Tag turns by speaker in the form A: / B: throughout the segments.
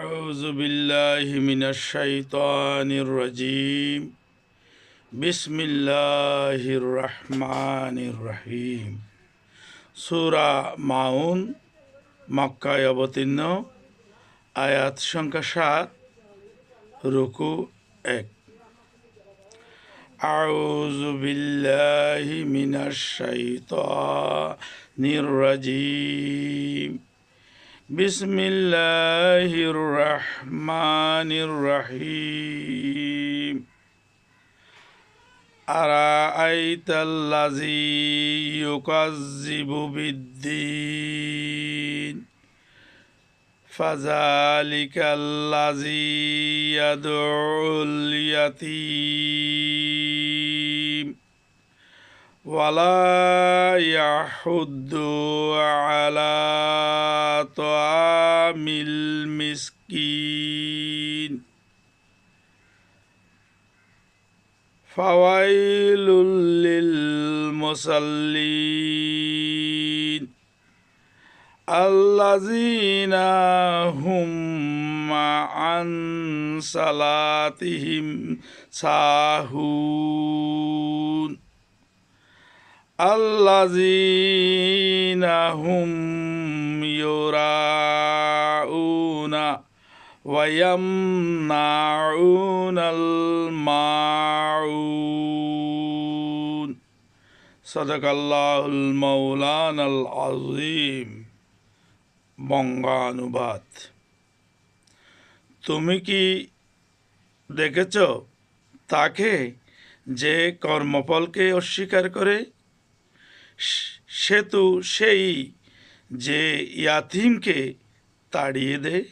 A: أعوذ بالله من الشيطان الرجيم بسم الله الرحمن الرحيم সূরা মাউন মক্কায় অবতীর্ণ আয়াত সংখ্যা সাত রুকু এক أعوذ بالله من الشيطان الرجيم بسم الله الرحمن الرحيم. أرأيت الذي يكذب بالدين؟ فذلك الذي يدعو اليتيم. ولا يحض على طعام المسكين فويل للمصلين الذين هم عن صلاتهم ساهون الذين هم يراءون ويمنعون الماعون صدق الله المولانا العظيم বঙ্গানুবাদ তুমি কি দেখেছ তাকে যে কর্মফলকে অস্বীকার করে সেতু সেই যে ইয়াতিমকে তাড়িয়ে দেয়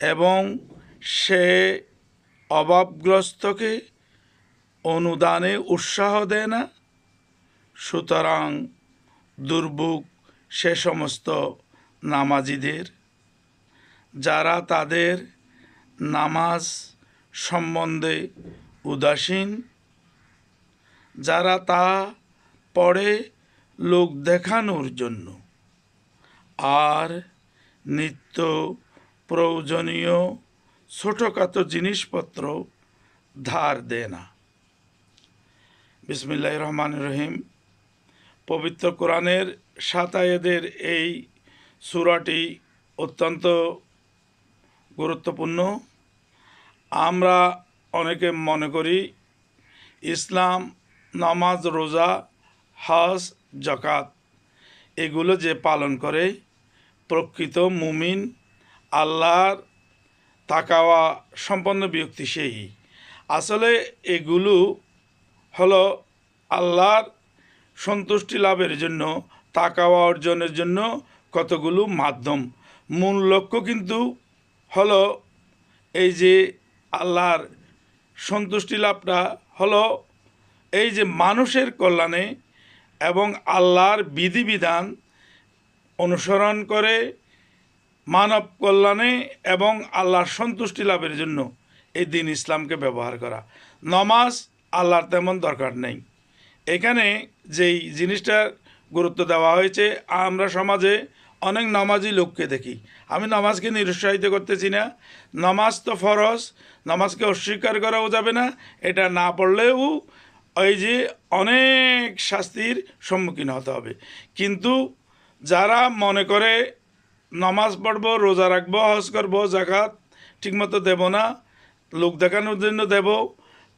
A: এবং সে অভাবগ্রস্তকে অনুদানে উৎসাহ দেয় না। সুতরাং দুর্ভোগ সে সমস্ত নামাজিদের। যারা তাদের নামাজ সম্বন্ধে উদাসীন, যারা তা পড়ে লোক দেখানোর জন্য। আর নিত্য প্রয়োজনীয় ছোটোখাটো জিনিসপত্র ধার দেয় না। বিসমিল্লাহ রহমান রহিম। পবিত্র কোরআনের সাতায়েদের এই সুরাটি অত্যন্ত গুরুত্বপূর্ণ। আমরা অনেকে মনে করি, ইসলাম, নামাজ, রোজা হজ জকাত এগুলো যে পালন করে প্রকৃত মুমিন, আল্লাহর তাকাওয়া সম্পন্ন ব্যক্তি সেই। আসলে এগুলো হলো আল্লাহর সন্তুষ্টি লাভের জন্য, তাকাওয়া অর্জনের জন্য কতগুলো মাধ্যম। মূল লক্ষ্য কিন্তু হলো এই যে আল্লাহর সন্তুষ্টি লাভটা, হলো এই যে মানুষের কল্যাণে এবং আল্লাহর বিধিবিধান অনুসরণ করে মানব কল্যাণে এবং আল্লাহর সন্তুষ্টি লাভের জন্য এই দিন ইসলামকে ব্যবহার করা। নমাজ আল্লাহর তেমন দরকার নেই। এখানে যেই জিনিসটার গুরুত্ব দেওয়া হয়েছে, আমরা সমাজে অনেক নামাজি লোককে দেখি। আমি নামাজকে নিরুৎসাহিত করতেছি না। নামাজ তো ফরজ, নামাজকে অস্বীকার করাও যাবে না। এটা না পড়লেও ওই যে অনেক শাস্তির সম্মুখীন হতে হবে। কিন্তু যারা মনে করে নামাজ পড়ব, রোজা রাখব, হজ করব জাকাত ঠিকমতো দেব না, লোক দেখানোর জন্য দেব,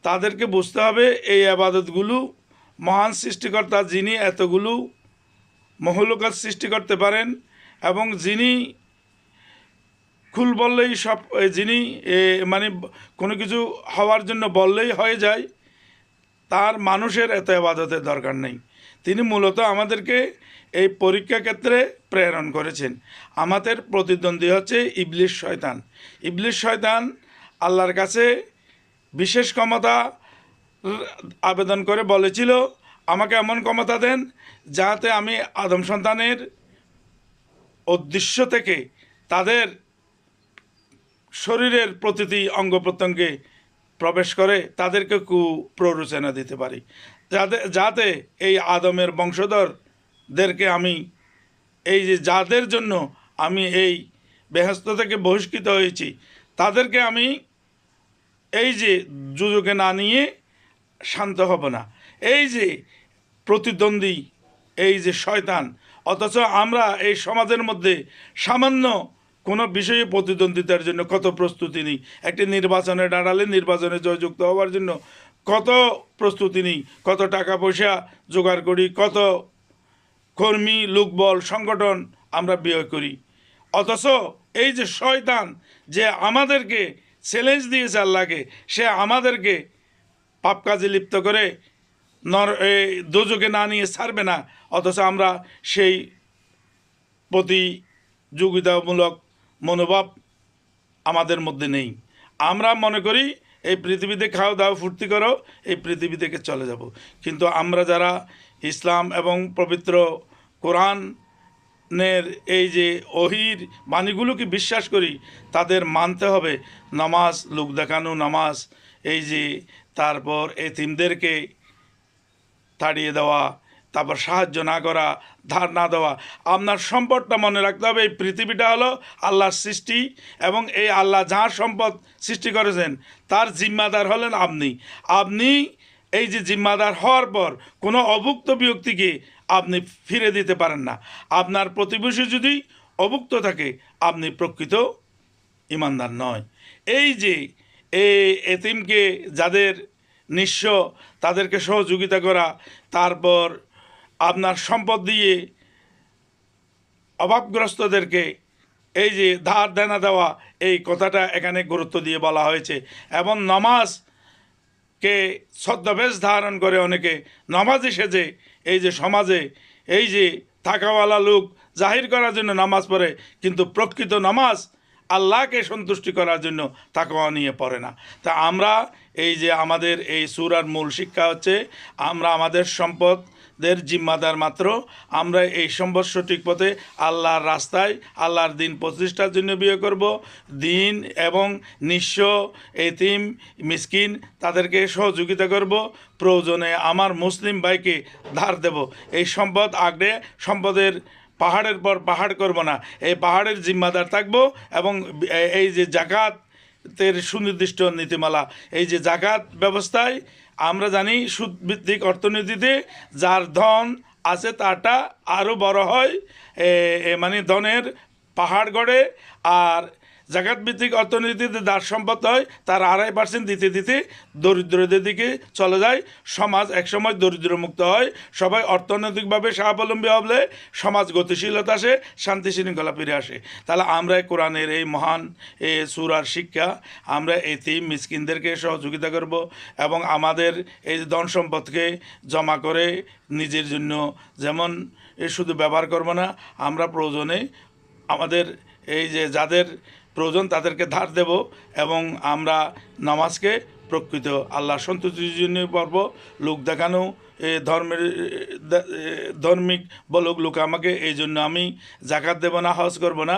A: তাদেরকে বুঝতে হবে এই আবাদতগুলো মহান সৃষ্টিকর্তা যিনি এতগুলো মহলকাত সৃষ্টি করতে পারেন এবং যিনি খুল বললেই সব, যিনি মানে কোনো কিছু হওয়ার জন্য বললেই হয়ে যায় তার মানুষের এত আবাদতের দরকার নেই। তিনি মূলত আমাদেরকে এই পরীক্ষা ক্ষেত্রে প্রেরণ করেছেন। আমাদের প্রতিদ্বন্দ্বী হচ্ছে ইবলিশ শয়তান। ইবলিশ শয়তান আল্লাহর কাছে বিশেষ ক্ষমতা আবেদন করে বলেছিল, আমাকে এমন ক্ষমতা দেন যাতে আমি আদম সন্তানের উদ্দেশ্য থেকে তাদের শরীরের প্রতিটি অঙ্গ প্রত্যঙ্গে প্রবেশ করে তাদেরকে কু প্ররোচনা দিতে পারি। যাতে যাতে এই আদমের বংশধরদেরকে আমি, এই যে যাদের জন্য আমি এই বেহস্ত থেকে বহিষ্কৃত হয়েছি, তাদেরকে আমি এই যে যোজকে না নিয়ে শান্ত হব না। এই যে প্রতিদ্বন্দ্বী, এই যে শয়তান, অথচ আমরা এই সমাজের মধ্যে সামান্য কোনো বিষয়ে প্রতিদ্বন্দ্বিতার জন্য কত প্রস্তুতি নিই? একটি নির্বাচনে দাঁড়ালে নির্বাচনে জয়যুক্ত হওয়ার জন্য কত প্রস্তুতি নিই? কত টাকা পয়সা জোগাড় করি? কত কর্মী, লোকবল, সংগঠন আমরা ব্যয় করি? অথচ এই যে শয়তান যে আমাদেরকে চ্যালেঞ্জ দিয়েছে আল্লাহকে, সে আমাদেরকে পাপ কাজে লিপ্ত করে নর দোজকে না নিয়ে ছাড়বে না। অথচ আমরা সেই প্রতিযোগিতামূলক মনোভাব আমাদের মধ্যে নেই। আমরা মনে করি, এই পৃথিবীতে খাও, দাও, ফুর্তি করো, এই পৃথিবী থেকে চলে যাব। কিন্তু আমরা যারা ইসলাম এবং পবিত্র কোরআনের এই যে অহির বাণীগুলোকে বিশ্বাস করি, তাদের মানতে হবে, নামাজ, লোক দেখানো নামাজ, এই যে তারপর এতিমদেরকে তাড়িয়ে দেওয়া তারপর সাহায্য না করা, ধার না দেওয়া। আপনার সম্পদটা মনে রাখতে হবে, এই পৃথিবীটা হলো আল্লাহর সৃষ্টি এবং এই আল্লাহ যার সম্পদ সৃষ্টি করেছেন, তার জিম্মাদার হলেন আপনি। আপনি এই যে জিম্মাদার হওয়ার পর কোনো অভুক্ত ব্যক্তিকে আপনি ফিরে দিতে পারেন না। আপনার প্রতিবেশী যদি অভুক্ত থাকে, আপনি প্রকৃত ইমানদার নয়। এই যে এই এতিমকে যাদের নিঃস্ব, তাদেরকে সহযোগিতা করা, তারপর আপনার সম্পদ দিয়ে অভাবগ্রস্তদেরকে এই যে ধার দেনা দেওয়া, এই কথাটা এখানে গুরুত্ব দিয়ে বলা হয়েছে। এবং নমাজকে ছদ্মবেশ ধারণ করে অনেকে নমাজ সেজে, এই যে সমাজে এই যে থাকাওয়ালা লোক জাহির করার জন্য নামাজ পড়ে, কিন্তু প্রকৃত নামাজ আল্লাহকে সন্তুষ্টি করার জন্য তাকওয়া নিয়ে পড়ে না। তা আমরা এই যে আমাদের এই সুরার মূল শিক্ষা হচ্ছে, আমরা আমাদের সম্পদের জিম্মাদার মাত্র। আমরা এই সম্পদ সঠিক পথে আল্লাহর রাস্তায়, আল্লাহর দিন প্রতিষ্ঠার জন্য বিয়ে করব। দিন এবং নিঃস্ব এতিম, মিসকিন তাদেরকে সহযোগিতা করব। প্রয়োজনে আমার মুসলিম ভাইকে ধার দেব। এই সম্পদ আগড়ে সম্পদের পাহাড়ের পর পাহাড় করব না। এই পাহাড়ের জিম্মাদার থাকব এবং এই যে জাকাতের সুনির্দিষ্ট নীতিমালা। এই যে জাকাত ব্যবস্থায় আমরা জানি সুদভিত্তিক অর্থনীতিতে যার ধন আছে তাটা আরও বড় হয় মানে ধনের পাহাড় গড়ে, আর জাকাত ভিত্তিক অর্থনীতিতে যার সম্পদ হয়, তার আড়াই পার্সেন্ট দিতে দিতে দরিদ্রদের দিকে চলে যায়। সমাজ একসময় দরিদ্রমুক্ত হয়। সবাই অর্থনৈতিকভাবে স্বাবলম্বী হলে সমাজ গতিশীলতা আসে, শান্তি শৃঙ্খলা ফিরে আসে। তাহলে আমরা কোরআনের এই মহান এ সুরার শিক্ষা, আমরা এই তিন মিসকিনদেরকে সহযোগিতা করব এবং আমাদের এই ধন সম্পদকে জমা করে নিজের জন্য, যেমন শুধু ব্যবহার করব না, আমরা প্রয়োজনে আমাদের এই যে যাদের প্রয়োজন তাদেরকে ধার দেব এবং আমরা নামাজকে প্রকৃত আল্লাহ সন্তুষ্টির জন্য পর্ব। লোক দেখানো, এ ধর্মের ধর্মিক বলুক, লোক আমাকে এই জন্য আমি জাকাত দেব না, হজ করব না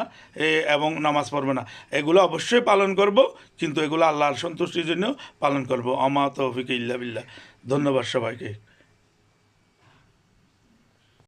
A: এবং নামাজ পড়ব না। এগুলো অবশ্যই পালন করব, কিন্তু এগুলো আল্লাহর সন্তুষ্টির জন্য পালন করব। আমা তৌফিক ইল্লা বিল্লাহ। ধন্যবাদ সবাইকে।